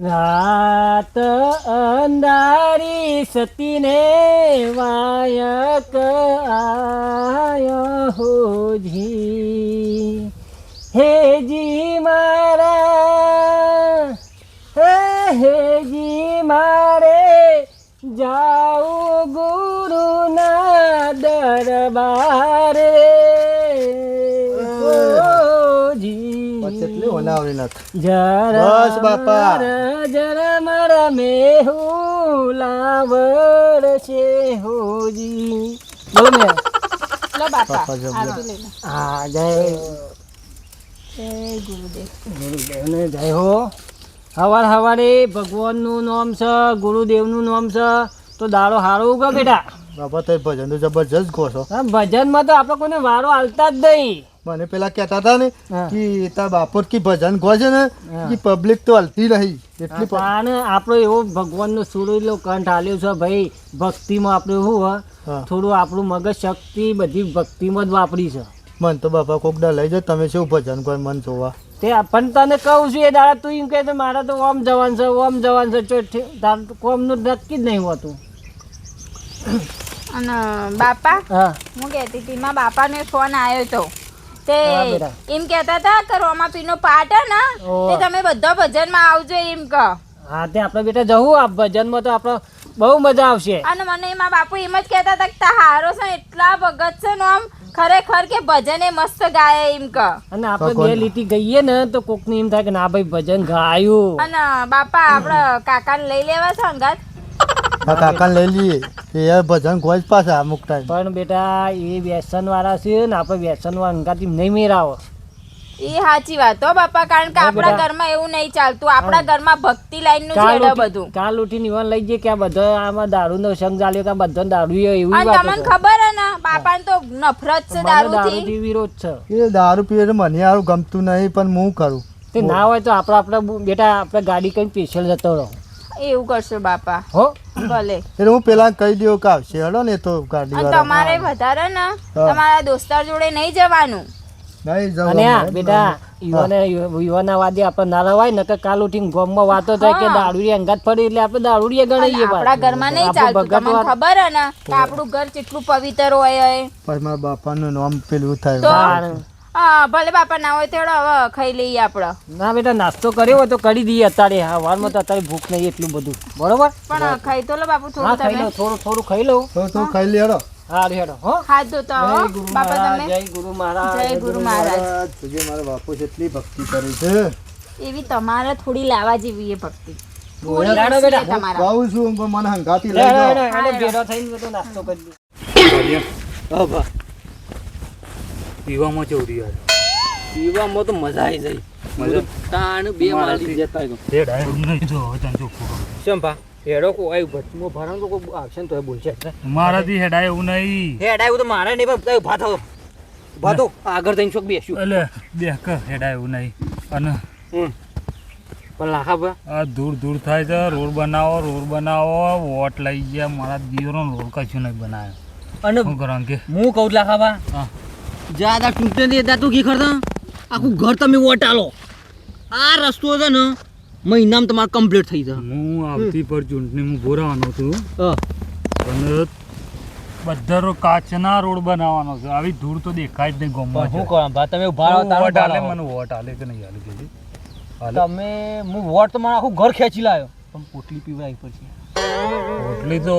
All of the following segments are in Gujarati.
રાત અંધારી સતીને વાયક આયો હોજી. હેજી મારા હે હેજી મારે જાઉં ગુરુના દરબારે. હોજી. પછી એટલી ઓનાવરી નાખ. જરા બસ બાપા. જરા મારા મેહુ લાવડ છે હોજી. બોલો ને. લો બાપા બાપા આરતી લઈ હા જય. જય ગુરુદેવ. ગુરુદેવને જય હો. સવાર હવારે ભગવાનનું નામ છે ગુરુદેવનું નામ છે તો દાડો સારો ઉગો બેટા. બાપા તો ભજન તો જબરજસ્ત ગો છો. ભજનમાં તો આપણે કોઈને વારો હાલતા જ નહીં. મને પેલા કહેતા હતા ને કે તાર બાપોર કી ભજન ગો છે ને કે પબ્લિક તો હલતી રહી એટલી પણ આપણો એવો ભગવાનનો સુરેલો કંઠ આલ્યો છે ભાઈ ભક્તિમાં આપણે શું હોય થોડું આપણું મગજ શક્તિ બધી ભક્તિમાં જ વાપરી છે. મન તો બાપા કોક દા લઈ જાય તમે શું ભજન કોઈ મન જોવા. તે પણ તને કહું છું એ દાડા તું એમ કહે તો મારા તો ઓમ જવાન છે ઓમ જવાન છે તાર કોમનું નક્કી જ નહીં હોતું. અને બાપા હું. કહેતી હતી મારા બાપાનો ફોન આવ્યો તો. તે એમ કહેતા હતા કે રોમાપીનો પાઠ હે ને તે તમે બધા ભજનમાં આવજો એમ કહો. હા તે આપણે બેટા જવું આ ભજનમાં તો આપણે બહુ મજા આવશે. અને મને એમાં બાપુ એમ જ કહેતા હતા કે તા હારો છે એટલા ભગત છે ને આમ ખરેખર કે ભજન એ મસ્ત ગાય એમ કહો. અને આપણે બે લીટી ગઈએ ને તો કોકને એમ થાય કે ના ભાઈ ભજન ગાયું. અને બાપા આપણે કાકાને લઈ લેવા છે અંગાત? આ કાકાને લઈ લઈએ. એ ભજન ગોજ પાછા અમુક ટાઈમ પણ બેટા એ વ્યસન વાળા છે ને આપણે વ્યસન વાળા અંગાથી નહીં મેરાવો. એ સાચી વાત હો બાપા કારણ કે આપણા. ઘરમાં એવું નહીં ચાલતું. આપણા ઘરમાં ભક્તિ લાઈનનું કાલ બધું. કાલ ઉઠી નિવન લઈ જઈએ કે આ બધા આમાં દારૂનો સંગ ચાલ્યો કે બધો દારૂ એવું વાત તમને ખબર હે ને બાપાને તો નફરત છે દારૂ દારૂથી. વિરોધ છે. એ દારૂ પીએ તો મને આરું ગમતું નહીં પણ હું કરું. તે ના હોય તો આપણે આપણે બેટા આપણે ગાડી કઈ સ્પેશિયલ જતો રહો. એવું કરશો બાપા. હો? ભલે. એટલે હું પેલા કહી દઉં કે આવશે હેડો ને તો ગાડી તમારે વધારે ને તમારા દોસ્તાર જોડે નહીં જવાનું. નહીં જવું અને આ અમારે. બેટા યુવાને યુવાના વાદે આપણે ના રવાય નકર કાલ ઉઠીને ગોમમાં વાતો થાય કે. દારૂડી અંગાત ફરી એટલે આપણે દાડુડીએ ગણાઈએ આપણા ઘરમાં નહીં ચાલતું. તમને ખબર હે ને કે આપણું ઘર કેટલું પવિત્ર હોય હે. પછી મારા બાપાનું નામ પેલું થાય. ભલે બાપા ના હોય તેડો હવે ખાઈ લઈએ આપણે ના બેટા નાસ્તો કર્યો હોય તો કરી દઈએ અત્યારે. હવારમાં તો અત્યારે ભૂખ નહીં એટલું બધું. બરોબર? પણ ખાઈ તો લો બાપુ હા થોડું ખાઈ લો લઉં થોડું થોડું ખાઈ લઉં. થોડું થોડું ખાઈ લે હેડો. હા હેડો હો. ખાધો તો હો ગુરુ બાપા મહારાજ તમે જય ગુરુ મહારાજ જય ગુરુ મહારાજ. તુજે મારા બાપુ જેટલી ભક્તિ કરી છે. એવી તમારે થોડી લાવા જેવી એ ભક્તિ. છે પણ મને હંગાતી લઈ ભેગા થઈને બધો નાસ્તો કરી દઈએ. પીવામાં ચોરી યાર પીવામાં તો મજા આવી જાય. મજા તાણ બે માલી જતા રહ્યો નહીં જો હવે તને ચોખ્ખું કહું. શેમ ભા? હેડો કો આય ભટમો ભરણ તો કોઈ આવશે તો એ બોલશે મારાથી હેડાય એવું નહીં. હેડાય હેડાયું તો મારે નહીં પણ ભાતો ઊભા આગળ જઈને છોક બેસ્યું. એટલે બે ક હેડાય એવું નહીં. અને હમ. પણ લાખા ભા. આ દૂર દૂર થાય છે રોડ બનાવો રોડ બનાવો વોટ લઈ ગયા મારા દીવરો રોડ કશું નહીં બનાવ્યો અને શું કરો કે? હું કહું લાખા ભા હા. જ્યાદા તૂટે નહીં હતા તું કી ખરતા. આખું ઘર તમે વોટ આલો. આ રસ્તો છે ને મહિનામાં તમારે કમ્પ્લીટ થઈ જાય. હું આવતી પર ચૂંટણી હું ભોરાવાનો છું. હા. પણ બધા કાચના રોડ બનાવવાનો છે. આવી ધૂળ તો દેખાય જ નહીં ગમવા હું કહું ભા તમે ઊભા રહો તારો વોટ આલે મને વોટ આલે કે નહીં આલે કીધી તમે હું વોટ તો મારું આખું ઘર ખેંચી લાવ્યો. પણ પોટલી પીવડાવી પડશે પોટલી તો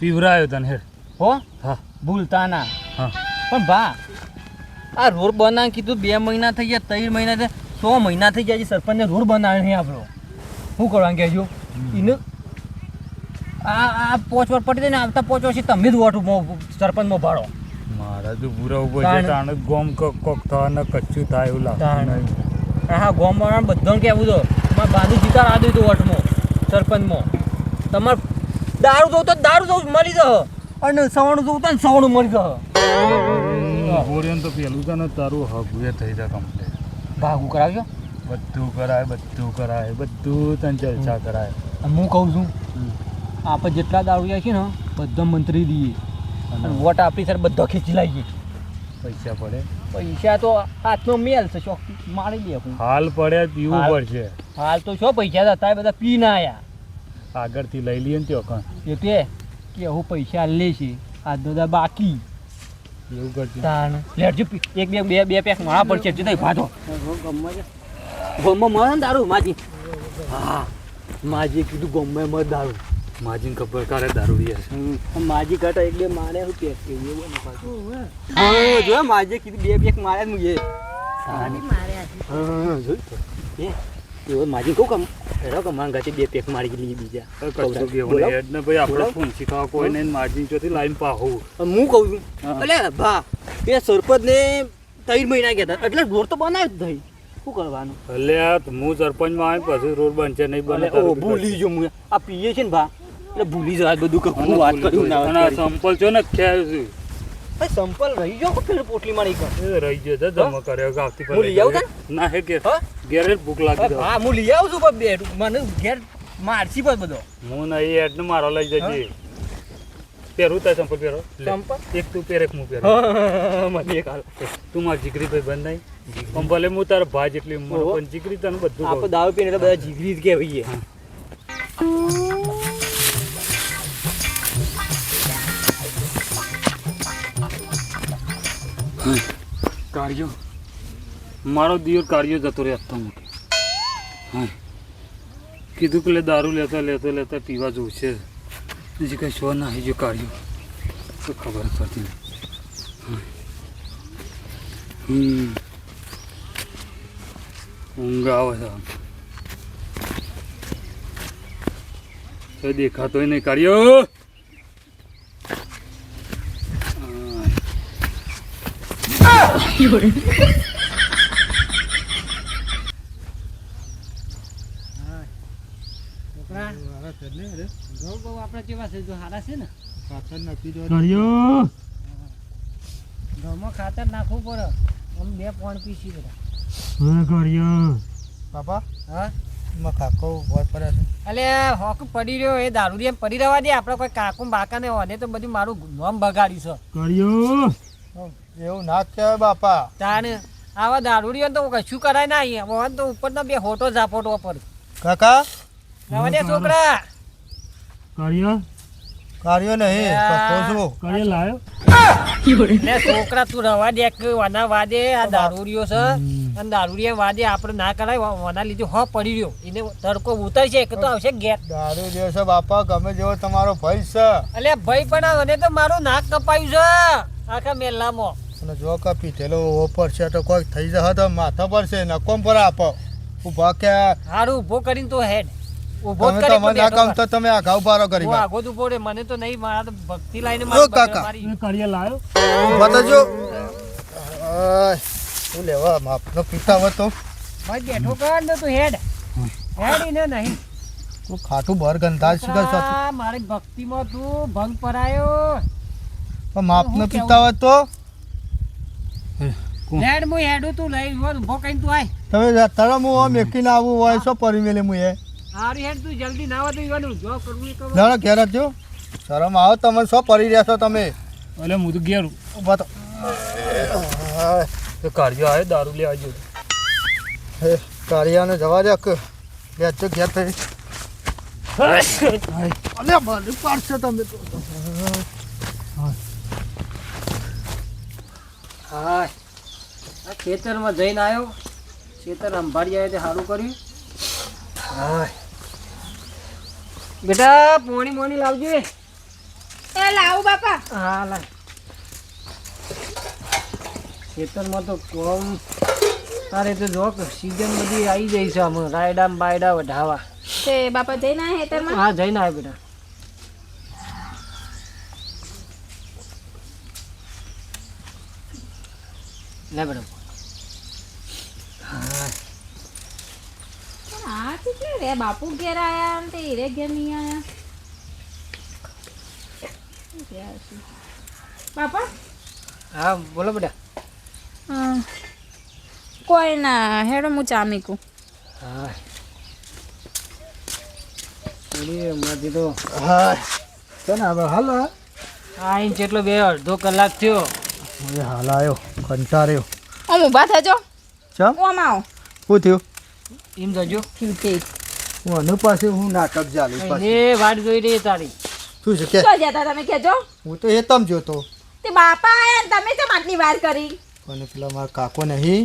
પીવરાયો તને હેડ. હો? હા. ભૂલતા ના. હા. પણ ભા આ રોડ બનાવ કીધું બે મહિના થઈ ગયા ત્રણ મહિના થઈ સો મહિના થઈ ગયા છે સરપંચને રોડ બનાવ્યો નહીં આપણો. શું કરવાનું કહેજો? એને આ આ પોચ વાર પટી દઈને આવતા પોચ વર્ષથી તમે જ વોટ સરપંચ સરપંચમાં ભાડો મારા જો પૂરા ઊભો છે તાણ. ગોમ કોક થવા ને કચ્છું થાય એવું લાગે હા ગોમ વાળાને બધાને કહેવું તો મારે બાજુ જીતા આ દીધું વોટમાં સરપંચમાં. તમારે દારૂ જોવું તો દારૂ જોવું મળી જશે. અને સવાણું જોવું તો સવાણું મળી જશે. બોરિયન તો પેલું છે ને તારું હગુએ થઈ જાય કમ્પ્લીટ ભાગું કરાવ્યો બધું કરાય બધું કરાય બધું તને ચર્ચા કરાય. હું કહું છું આપણે જેટલા દારૂ છે ને બધા મંત્રી દઈએ અને વોટ આપણી સર બધો ખેંચી લાવીએ પૈસા પડે. પૈસા તો હાથનો મેલ છે ચોખ્ખી મારી દે હાલ પડે પીવું પડશે. હાલ તો શું પૈસા હતા બધા પી ના આયા. આગળથી લઈ લઈએ ને ત્યાં કાં એ તે કે હું પૈસા લે છે આ દાદા બાકી. એવું કરજો તાણ. લેજો એક બે બે બે પેક મારા પર છે મળે ને દારૂ માજી. હા માજી કીધું ગોમમાં મળે દારૂ. માજીને ખબર કારે દારૂ યાર માજી એક બે મારે હું પેક કે એવું ને પાછું. હા. જો માજી કીધું બે પેક મારે હા તો. એ એવો માજી કહું કમ હેડો કમાન ગાચી બે પેક મારી લઈ બીજા. ને ભાઈ આપણે ફોન શીખવા કોઈ નહીં ચોથી લાઈન પાહું હું કહું છું. અલે ભા એ સરપંચને ત્રણ મહિના ગયા હતા. એટલે રોડ તો બનાવ્યો જ નહીં. શું કરવાનું? એટલે હું સરપંચમાં આવે પછી રોડ બનશે નહીં બને ભૂલી જો હું. આ પીએ છે ને ભા. એટલે ભૂલી જવાય બધું કે હું વાત કર્યું સંપલ છો ને ખ્યાલ છે. કરી સંપલ રહી ગયો કે ફેર પોટલી મારી કર એ રહી ગયો છે જમા કર્યો કે પર હું લઈ આવું ના હે કે ઘેર ભૂખ લાગી હા હું લઈ આવું છું પણ બે મને ઘેર મારસી પર બધો. હું નહીં એડ ને મારો લઈ જજે. પહેરું તાર સંપલ પહેરો. લે. સંપલ? એક તું પહેર એક હું પહેરો. મને એક હાલ. તું મારી જીગરી ભાઈ બંધ નહીં પણ ભલે હું તારા ભાઈ જેટલી. પણ જીગરી તને બધું આપણે. દારૂ પીને એટલે બધા જીગરી જ કહેવાય. કાર્યો? મારો દિયોર કાર્યો જતો રહે આટલો મોટો. હા. કીધું કે દારૂ લેતા લેતા લેતા પીવા જવું છે હજી કઈ શો ના જો કાર્યો. તો ખબર પડતી નહીં. હમ. ઊંઘ આવે છે કાર્યો ઘઉંમાં ખાતર નાખવું પડે આમ બે પોણ પીસી બધા બાપા હા એમાં કાકો અલે હોક પડી રહ્યો એ દારૂ એમ પડી રહેવા દે આપણે કોઈ કાકુ બાકાને ઓને તો બધું મારું નામ બગાડ્યું છે કાર્યો એવું ના કહેવાય બાપા. તાને આવા દારૂડીઓ તો કશું કરાય ના અહીંયા. ઓન તો ઉપરના બે હોટો ઝાપોટો પર. કાકા? રવા દે છોકરા. કાર્યો? કાર્યો નહીં છું કાર્યો લાયો? ને છોકરા તું રવા દે કે વના વાદે આ દારૂડીઓ છે. અને દારૂડિયા વાદે આપણે ના કરાય વના લીધે હો પડી રહ્યો. એને તડકો ઉતરશે કે તો આવશે ગેટ દારૂ છે બાપા ગમે જેવો તમારો ભય છે. અલે ભાઈ પણ મને તો મારું નાક કપાયું છે. આખા મેલામાં. અને જો કે પીધેલો ઓપર છે તો કોઈ થઈ જશે તો માથા પર છે નકોમ પર આપો. ઊભા કે હારું ઊભો કરીને તો હેડ. ઊભો જ તમે તો મને કામ તો તમે આ ઘાવ બારો કરી હું આગો ઊભો રે મને તો નહીં મારા તો ભક્તિ લાઈને મારી કાકા. મારી કાર્યો લાયો? બતાજો આય, શું લેવા માપનો પીતા હો તો. ભાઈ બેઠો કર તો હેડ. હેડ ને નહીં. તું ખાટું બર ગંધાજ શીખર છો મારી ભક્તિમાં તું ભંગ પરાયો. માપનો હું હતો પીતા હોય તો. હેડ મુ હેડું તું લઈ ઊભો કરીને તું આય. તમે તરમ હું આમ આવું હોય સો પરી મેલે હું? એ હારી હેડ તું જલ્દી ના હોય તો ઈવાનું જો કરવું એ કરો દાડા ઘેર જો શરમ આવો તમે શું પરી રહ્યા છો તમે? એટલે હું તો ઘેર ઊભા તો આય, આવે દારૂ લેવા જો હે, કારિયાને જવા દે કે બેસો ઘેર થઈ. અલે બધી પાડશે તમે તો. હા. આ ખેતરમાં જઈને આવ્યો. ખેતર અંભારી આવ્યો તે સારું કર્યું. હાય બેટા પોણી મોણી લાવજે. એ લાવું બાપા. હા લા ખેતરમાં તો કોમ. તારે તો જો સીઝન બધી આવી જાય છે આમ. રાયડા બાયડા વઢાવા તે બાપા જઈને આવ્યા ખેતરમાં? હા જઈને આવ્યો બેટા. લે બેટા હા. કેટલે રે? બાપુ ઘેર આયા ને તે હીરે ઘેર નહીં આયા? બાપા? હા બોલો બેટા. હા. કોઈ ના હેડો હું ચા મીકું. હા. થોડી તો. હાય ચાલ ને હવે હાલ. ઇંચ એટલો બે અડધો કલાક થયો. હવે હાલ આવ્યો કંટાળ્યો. ઓમ ઊભા થજો. ચમ ઓમ આવો? શું થયું? એમ જજો ઠીક તે હું અનુ પાસે હું નાટક ચાલુ એ વાટ જોઈ રહી તારી. શું છે કે? તો જતા તમે કહેજો. હું તો એ તમ જોતો તે. બાપા આયા ને તમે તો માટની વાર કરી? પણ પેલા મારા કાકો નહીં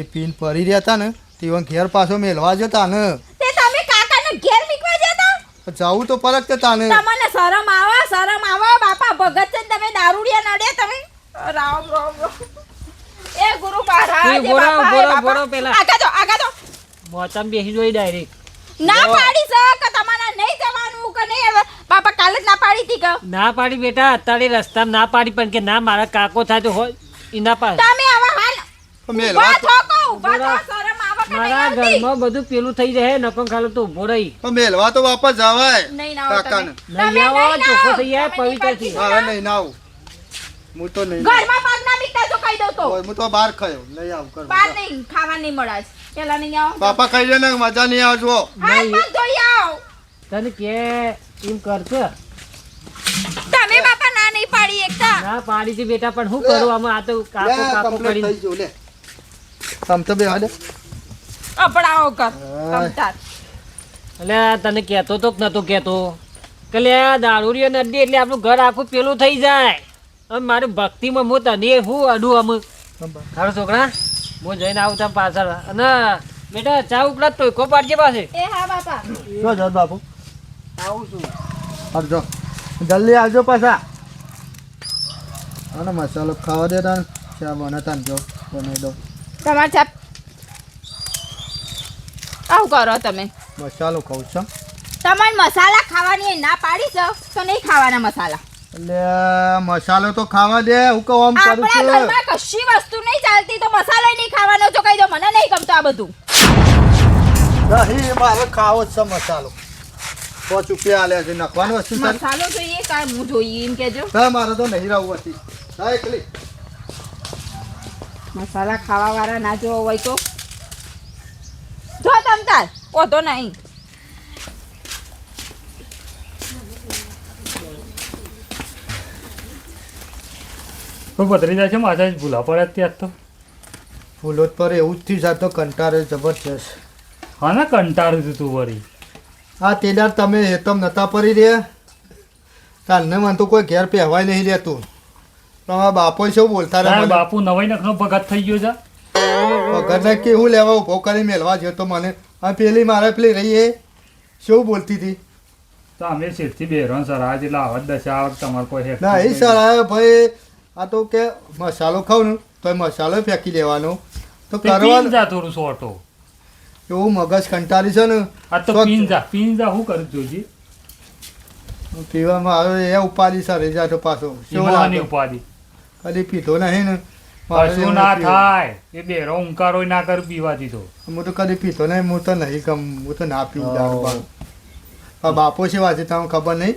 એ પીન પડી રહ્યા હતા ને તેવા ઘેર પાછો મેલવા જતા ને. તે તમે કાકાને ઘેર મીકવા જતા? જાવું તો પરત તે તાને. તમને શરમ આવે શરમ આવે બાપા ભગત છે ને તમે દારૂડિયા નડે તમે? રામ રામ એ ગુરુ મહારાજ બોલો, બોલો, બોલો પેલા. આગા જો આગા જો. મોચમ બેસી જોઈ ડાયરેક્ટ ના પાડી છે કે તમારે નહીં જવાનું કે નહીં? બાપા કાલે જ ના પાડી હતી કે? ના પાડી બેટા અત્યારે રસ્તા ના પાડી પણ કે ના મારા કાકો થાય તો હોય ઇના પાસે. તમે આવા હાલ. મેલવા ઊભા તો- થો કહો, ઊભા થો, શરમ આવે કે મારા? ઘરમાં બધું પેલું થઈ જાય નકમ ખાલો તો ઊભો રહી. તો મેલવા તો વાપસ જવાય નહીં ના કાકા નહીં આવો, ચોખ્ખો થઈ જાય, પવિત્રથી હા નહીં ના આવું. હું તો નહીં. ઘરમાં પગ ના મીકતા તો કહી દઉં તો. ઓય, હું તો બહાર ખાયો. નહીં આવ કર બહાર નહીં ખાવા નહીં મળાસ પેલા નહીં આવો. પાપા ખાઈ ને મજા નહીં આવજો. હાથ પણ ધોઈ આવ. તને કે એમ કરતો તમે બાપા ના નહીં પાડી એકતા. ના પાડી છે બેટા પણ શું કરું? આમાં આ તો કાકો કાકો કરી થઈ ગયું લે. તમ તો બે હાલે. અપડાવો કર હા. તમતાર. એટલે તને કહેતો તો કે નતો કહેતો. કે લે આ દારૂડીઓ નદી એટલે આપણું ઘર આખું પેલું થઈ જાય. મારું ભક્તિમાં હું તને હું અડું અમુક તારો છોકરા હું જઈને આવું tam પાછળ. અને બેટા ચા ઉકળા ટોયકો પાડજે પાસે એ હા બાપા. જો જો બાપુ. આવું છું. આવજો જલ્દી આવજો પાછા. અને મસાલો ખાવા દે તને. ચા બનાવતા ને જો બનાવી દો તમારે ચા આવું કરો તમે. મસાલો ખાઉં છો. તમારે મસાલા ખાવાની ના પાડી છો તો નહીં ખાવાના મસાલા. એટલે મસાલો તો ખાવા દે હું કહું આમ કરું છું. ઘરમાં કશી વસ્તુ નહીં ચાલતી તો મસાલો નહીં ખાવાનો જો કહી દો મને નહીં ગમતો આ બધું. દહીં મારે ખાવો જ છે મસાલો. પાંચ રૂપિયા આલે છે નાખવાનું વસ્તુ મસાલો જોઈએ કાં હું જોઈએ એમ કેજો હા મારે તો નહીં રહું હતી હા એકલી. મસાલા ખાવા વાળા ના જોવો હોય તો. જો તમતાર ઓધો નહીં. તો પધરી જાય છે માથા જ ભૂલા પડે ત્યાં તો. ફૂલો પર એવું જ થયું સાહેબ આ તો કંટાળે જબરજસ્ત. હા ને કંટાળું હતું તું વળી. આ તેદાર તમે હેતમ નતા પડી રહ્યા. તારને મને તો કોઈ ઘેર પહેવાય નહીં રહેતું. તમારા બાપો શું બોલતા રહ્યા બાપુ નવાઈ નખનો ભગત થઈ ગયો છે વગરને કે હું લેવા ઊભો કરી મેળવા જ્યો તો મને? આ પેલી મારે પેલી રહી એ. શું બોલતી હતી? તો અમે શેઠથી બેરો સર આજ એટલે આવા દશા તમારે કોઈ ના એ સર આ ભાઈ આ તો કે મસાલો ખાવ ને તો મસાલો ફેંકી દેવાનો. તો તે કરવાનું જા થોડું સોટો. એવું મગજ કંટાળી છે ને. આ તો પીંજા પીંજા શું કરું જોજી પીવામાં આવે એ ઉપાધિ સર રેજા જાતો પાછો. શિવાની ઉપાધિ કદી પીધો નહીં ને. એવું ના થાય. એ બેરો ઊંકારો ના કર પીવા દીધો હું તો કદી પીતો નહીં હું તો નહીં ગમ હું તો ના પીવું દારૂ. આ બાપો છે વાંચે તમને ખબર નહીં.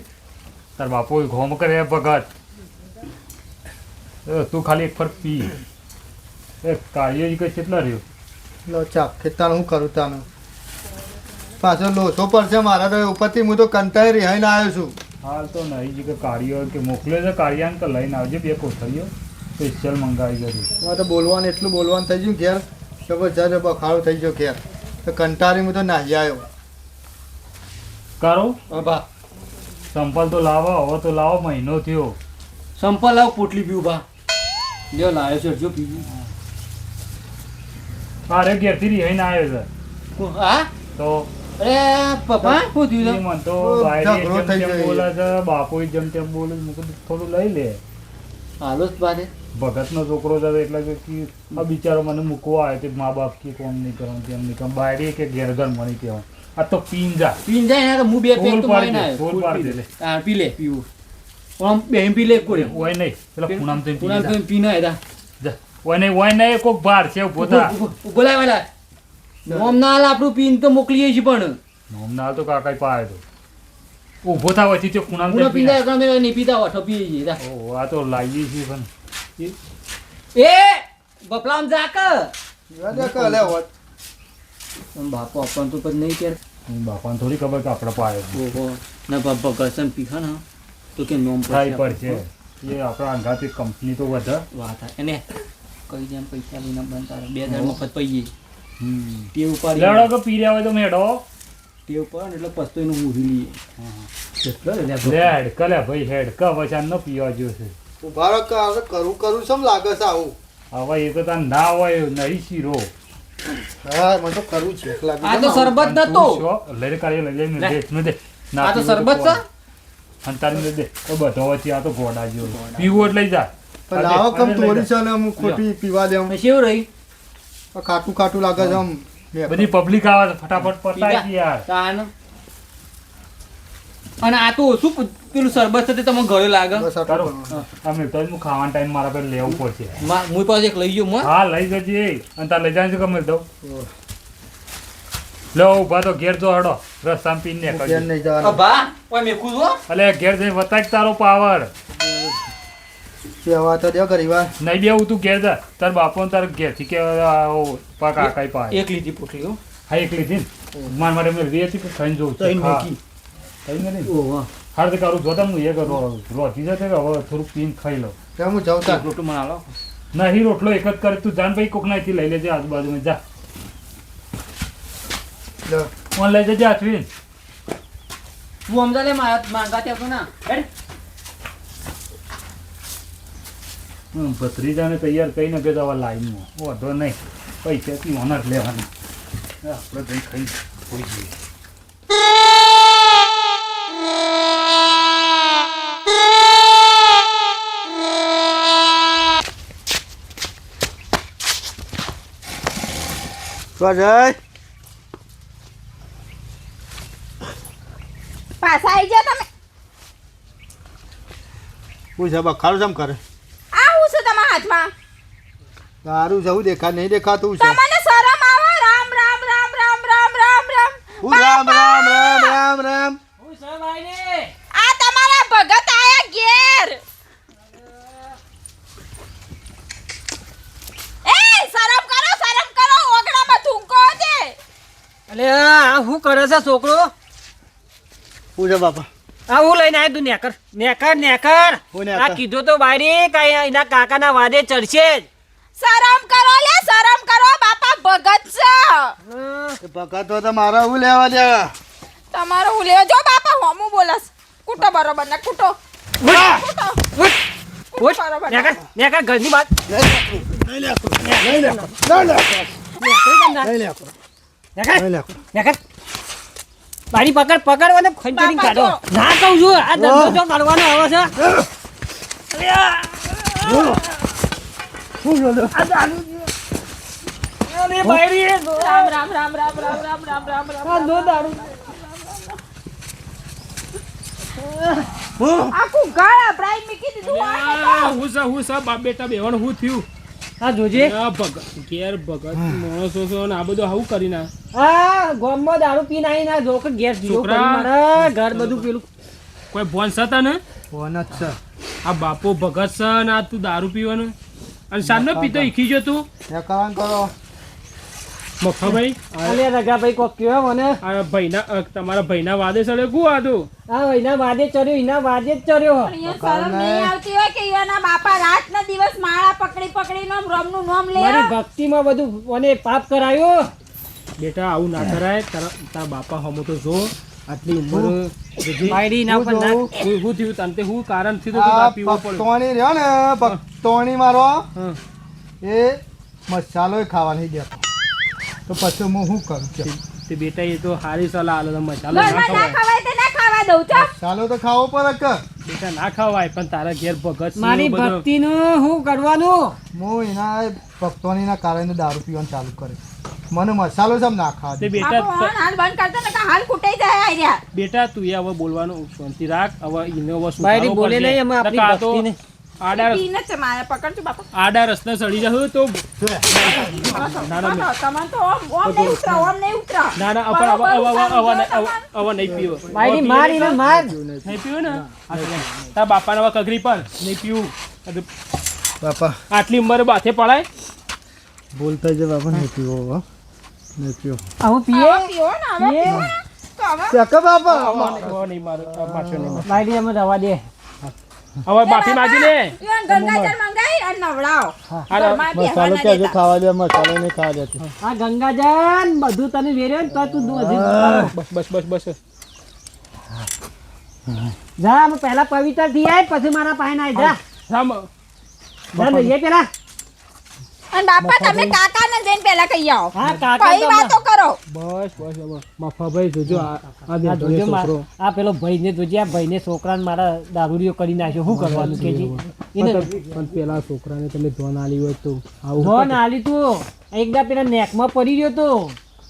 તાર બાપુ ઘોમ કરે ભગત. તું ખાલી એક ફર પી. એ કાર્ય કઈ કેટલા રહ્યો? લો ચા ખેતાનું હું કરું તાનું? પાછો લોચો પડશે મારા તો ઉપરથી હું તો કંટાળી રિહાઈને આવ્યો છું. હાલ તો નહીં જી કે કાર્ય કે મોકલે છે કાર્યાન તો લઈને આવજે બે કોથળીઓ. સ્પેશિયલ મંગાવી ગયું મારે તો બોલવાનું એટલું બોલવાનું થઈ ગયું ઘેર જબરજસ્ત બખાડો થઈ ગયો ઘેર. તો કંટાળી હું તો નાહી આવ્યો. કરો. બા. સંપલ તો લાવો હવે તો લાવો મહિનો થયો. સંપલ લાવ પોટલી પીવું બા. લ્યો લાયો છે જો પીવું અરે ઘેરથી રિહાઈને આવ્યો છે. હા? તો અરે પપ્પા શું થયું મન તો ઝઘડો થઈ ગયો બોલે છે બાપુ જેમ તેમ બોલે છે. થોડું લઈ લે. હાલો જ બારે ભગતનો છોકરો છે એટલે કે આ બિચારો મને મૂકવા આવ્યો તે મા બાપ કે કોમ નહીં કરવાનું તેમ નહીં કરો. બાયરી કે ઘેર ઘર મળી કહેવાય આ તો પીન જા. પીન જાય તો હું બે ફૂલ તો મારી દે પી લે પીવું. આમ બેન પી લે કોડે ઓય નહીં. પેલા પૂનમ તો પુના તો પીને જા. ઓય નહીં ઓય નહીં કોક બાર છે ઊભો થા. બોલાય વાલા નોમ ના હાલ આપણું પીન તો મોકલીએ છીએ પણ. નોમના તો કાકાઈ પાય તો. ઊભો થા વચ્ચે તે પૂનમ તો પીંદા એકલા મેં નહીં પીતા હોઠો પીએ છીએ જા. ઓ આ તો લાવીએ છીએ પણ. એ. બપલામ જાક. લે કે લે હોત. બાપો આપણને તો પછી નહીં કે. બાપાને થોડી ખબર કે આપણે પાયો ઓહો. ના બાપા કસમ પીખા ને. તો કે નોમ થાય પડશે. એ આપણા અંગાથી કંપની તો વધે વાત એને કઈ જેમ પૈસા લઈને બનતા બે હજાર મફત પૈયે ટેવ ઉપાડી લડો તો પી રહ્યા હોય તો મેડો ટેવ પર એટલે પસ્તો એનું ઊરી લઈએ. હેડ કલે ભાઈ. હેડ ક વચાન નો પીવા જો છે. ઊભા રહો કરું કરું સમ લાગે છે આવું? હવે એ તો તાર ના હોય નહીં શીરો. હા મને તો કરવું છે. એક લાગે આ તો શરબત નતો. લઈ લે કાઢી લઈ લે લે. દે ન દે ના આ તો શરબત છે? અંતારી દે તો બધો વચ્ચે આ તો ઘોડા જેવો. પીવું એટલે લઈ જા. લાવો કમ તોરી છે ને હું ખોટી પીવા દે હું પછી રહી? ખાટું ખાટું લાગે છે આમ. બધી પબ્લિક આવે છે ફટાફટ પતાય યાર. અને આ તો ઓછું પેલું સરબત છે તમે ઘરે લાગે? અમે તો હું ખાવાના ટાઈમ મારા પર લેવું પડશે. મા- મુઈ પાસે એક લઈ ગયો હા લઈ જજે. અને તાર લઈ જાય છે ગમે તો. લો ઊભા તો ઘેર જો હડો. રસ્તામાં પીને ઘેર નહીં જવાનું. ભા ઓય મેકું છો અલે ઘેર જઈ વતાય તારો પાવર. કેવા તો દે ગરીબા નહીં બેવું તું ઘેર જા. તાર બાપો તાર ઘેરથી કે આવો પા કાકાઈ પાય એક લીધી પોટલી હો. હા એક લીધી માર મારે મેં રે હતી કે ખાઈને જોઉં છું. તઈને મૂકી. ખાઈને નહીં. ઓહો. હાર તો કરું જોતા હું એ કરું રોટી જતે કે હવે પીને ખાઈ લો ત્યાં હું જાઉં તાર? રોટલું મને આલો નહીં રોટલો એક જ કરે. તું જાન ભાઈ કોક નાથી લઈ લેજે આજુબાજુમાં. જા. લે. ઓન લઈ જજે આથવીન તું સમજા લે મારા માંગા ત્યાં તો ના હેડ ભત્રીજાને તૈયાર કરીને દવા લાઈનમાં વાંધો નહીં. પૈસાથી ઓનર લેવાની. આપણે જઈ ખાઈ હોઈ જઈએ. તો પાછા આવી જાઓ તમે. હું છે બખાડું જમ કરે? આ હું છે તમારા હાથમાં. તારું જવું દેખા નહીં દેખાતું છે. તમને શરમ આવે? રામ રામ રામ રામ રામ રામ રામ. હું રામ રામ રામ રામ રામ હું સર ભાઈને. આ તમારા ભગત આયા ઘેર. એ શરમ કરો શરમ કરો ઓગણામાં થૂંકો છે અલે આ હું કરે છે છોકરો? છે બાપા. આ હું લઈને આવ્યો તું નેકર. નેકર નેકર? આ કીધું તો બારી કઈ એના કાકાના વાદે ચડશે જ. શરમ કરો લે શરમ કરો બાપા ભગત છે. ભગત તો મારા હું લેવા દે? તમારો હું લેવા જો બાપા હોમું બોલસ કૂટો બરોબર ને કૂટો. કૂટો. ઉઠ, ઉઠ. બરોબર. નેકર નેકર ઘરની વાત નેકર નેકર. મારી પકડ પકડો ને ખંચરી કાઢો. ના કહું છું આ ધંધો જો આવે છે. બેટા હું થયું? આ જોજે. ભગત ઘેર ભગત માણસો આ બધું આવું કરી ના આ ગોમમાં દારૂ પીને આવીને ના જો કે ગેસ જીવો ઘર બધું પેલું. કોઈ છે તને? ફોન જ છે. આ બાપો ભગત છે ને આ તું દારૂ પીવાનું. અને સાંજનો પીતો ઈખી જો તું. એ કરો. મફાભાઈ અલે રગાભાઈ કોક કયો મને? આ ભાઈના તમારા ભાઈના વાદે આ એના વાદે ચડ્યો એના વાદે જ ચડ્યો. શરમ નહીં આવતી હોય કે એના બાપા રાત ના દિવસ માળા પકડી પકડી નોમ રોમનું નામ લે મારી ભક્તિમાં બધું મને પાપ કરાયો. બેટા આવું ના કરાય. તારા તારા બાપા હમો તો જો. આટલી ઉંમર બાયડી ના પણ ના હું હું થયું તને તે હું કારણથી તો પીવો પડ્યો ભક્તોણી રહ્યો ને ભક્તોણી મારો. એ મસાલો ખાવાની દેતો તો. પછી હું શું કરું કે? તે બેટા એ તો હારી સલાહ આલો તો મસાલો ના ખાવાય. ના તે ના ખાવા દઉં છો મસાલો તો ખાવો પડે કે? બેટા ના ખવાય પણ તારા ઘેર ભગત મારી. ભક્તિનું શું કરવાનું? હું એના ભક્તોનીના કારણે દારૂ પીવાનું ચાલુ કરે. મને મસાલો જ નાખા તે દે. બેટા હાલ હાલ બંધ કરતો ને હાલ કુટાઈ જાય આર્યા બેટા તું એ હવે બોલવાનું શાંતિ રાખ. હવે ઈને હવે બાયડી બોલે. નહીં અમે આપણી ભક્તિને. આડા આડા રસ્તે સડી જશે તો ના ના બસ, તો ઓમ ઓમ નહીં ઉતરો ઓમ નહીં ઉતરો. ના ના હવે હવે હવે હવે હવે નહીં- પીવો. મારી ને? માર. નહીં પીવું ને? કગરી પર નહીં પીવું. બાપા. આટલી ઉંમરે બાથે પડાય? બોલતા જ બાપા નહીં પીવો પીએ. ને હવે પીવો ને તો હવે કે બાપા? હવે નહીં મારું આ નહીં મારે. અમે રવા દે. હવે માફી માગી લે ગંગાજળ મંગાઈ અને નવડાવો. હાલો. ઘરમાં બેહવા મસાલો ના કેજો ખાવા દે મસાલો નહીં ખાવા દેતી. આ ગંગાજન બધું તને વેર્યો ને તો તું હજી બસ બસ બસ જા પહેલા પવિત્રથી આય પછી મારા પાસે ના જા. રામ જા લઈએ પેલા. અને બાપા તમે કાકાને જઈને પહેલા કહી આવો. હા કાકા કઈ વાતો કરો. બસ બસ હવે મફાભાઈ જોજો આ આ આ જોજો છોકરો. આ પેલો ભાઈને જોજે આ ભાઈને છોકરાને મારા દારૂડિયો કરી નાખ્યો. શું કરવાનું કે જી એને પણ પેલા છોકરાને તમે ધોન આલી હોય તો આવું ધોન આલી તું. એકદા પેલા નેકમાં પડી ગયો તો.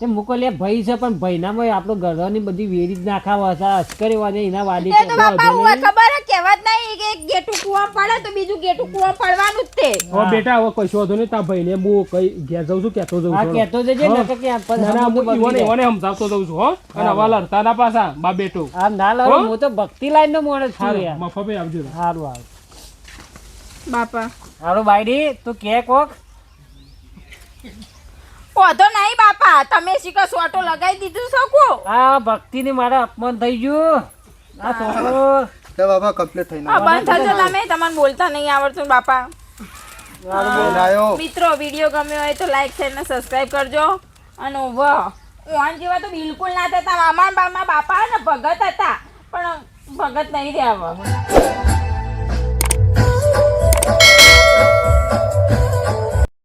તે મુકો લે ભાઈ છે પણ ભાઈનામાં આપણો ઘરની બધી વેરી જ નાખાવા છે અસ્કરી વાજે એના વાડી તો બાપા હું ખબર કહેવત નહીં કે એક ગેટું કુવા પડે તો બીજું ગેટું કુવા પડવાનું જ તે. ઓ બેટા હવે કશો વાંધો નહીં તારા ભાઈને હું કઈ ઘેર જઉં છું કેતો જાઉં હા છું. કહેતો જજે ન કે પણ ના તો હું ઈવોને. ઈવોને સમજાવતો જાઉં છું હો. અને વાલર તાના પાસા બા બેટો. આ ના લાવ હું. તો ભક્તિ લાઈન નો માણસ છું હારું મફા મફાભાઈ આવજો. સારું આવ બાપા. હારું બાયડી તું કે કોક? પોધો નહીં બાપા તમે શીખો સોટો લગાવી દીધું શકો આ ભક્તિ ને મારા અપમાન થઈ ગયું. આ સોટો તો બાપા કમ્પ્લીટ થઈ ના બંધ થજો તમે તમને બોલતા નહીં આવડતું બાપા. મિત્રો વીડિયો ગમ્યો હોય તો લાઈક શેર ને સબસ્ક્રાઇબ કરજો. અને વાહ ઓન જેવા તો બિલકુલ ના થતા. મામા બામા બાપા ને ભગત હતા પણ ભગત નહીં રહ્યા હવે.